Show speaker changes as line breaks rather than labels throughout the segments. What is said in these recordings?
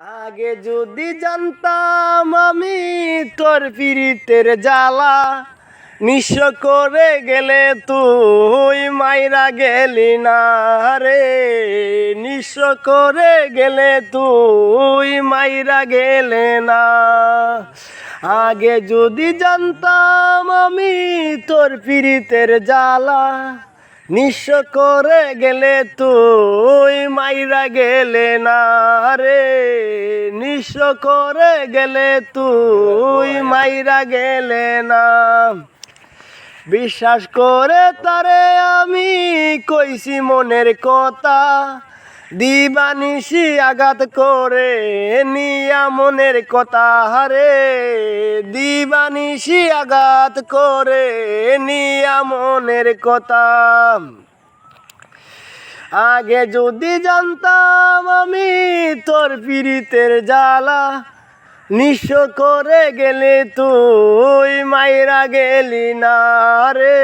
আগে যদি জানতাম আমি তোর পীড়িতের জ্বালা, নিঃস্ব করে গেলে তুই মাইরা গেলি না রে। নিঃস করে গেলে তুই মাইরা গেলে না। আগে যদি জানতাম আমি তোর পীড়িতের জ্বালা নিঃস্ব করে গেলে তুই মাইরা গেলে না রে। নিঃস করে গেলে তুই মাইরা গেলে না। বিশ্বাস করে তারে আমি কইছি মনের কথা। দিবানিসি আঘাত করে, নিয়া মনের কথা হারে। দিবানিসি আঘাত করে, নিয়া মনের কথা। আগে যদি জানতাম আমি তোর পীড়িতের জ্বালা নিঃস্ব করে গেলে তুই মাইরা গেলি না রে।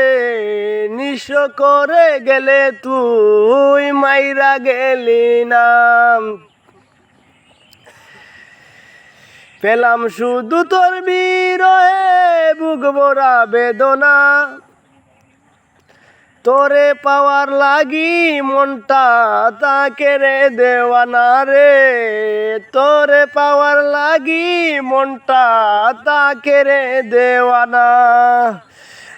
নিঃস্ব করে গেলে তুই মাইরা গেলি নাম পেলাম শুধু তোর বিরহে ভরা বেদনা। তোরে পাওয়ার লাগি মনটা তাকে রে দেওয়ানা রে। তোরে পাওয়ার লাগি মনটা তাকে রে দেওয়ানা।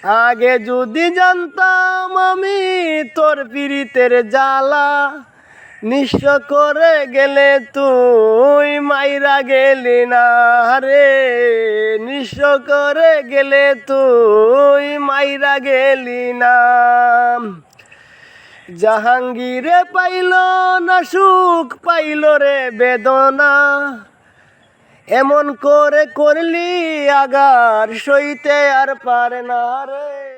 আগে যদি জানতাম আমি তোর পীড়িতের জ্বালা, নিঃস্ব করে গেলে তুই মাইরা গেলি না রে। নিঃস্ব করে গেলে তুই মাইরা গেলি না। জাহাঙ্গীরে পাইল না সুখ, পাইল রে বেদনা। এমন করে করলি আগার সইতে আর পারে না রে।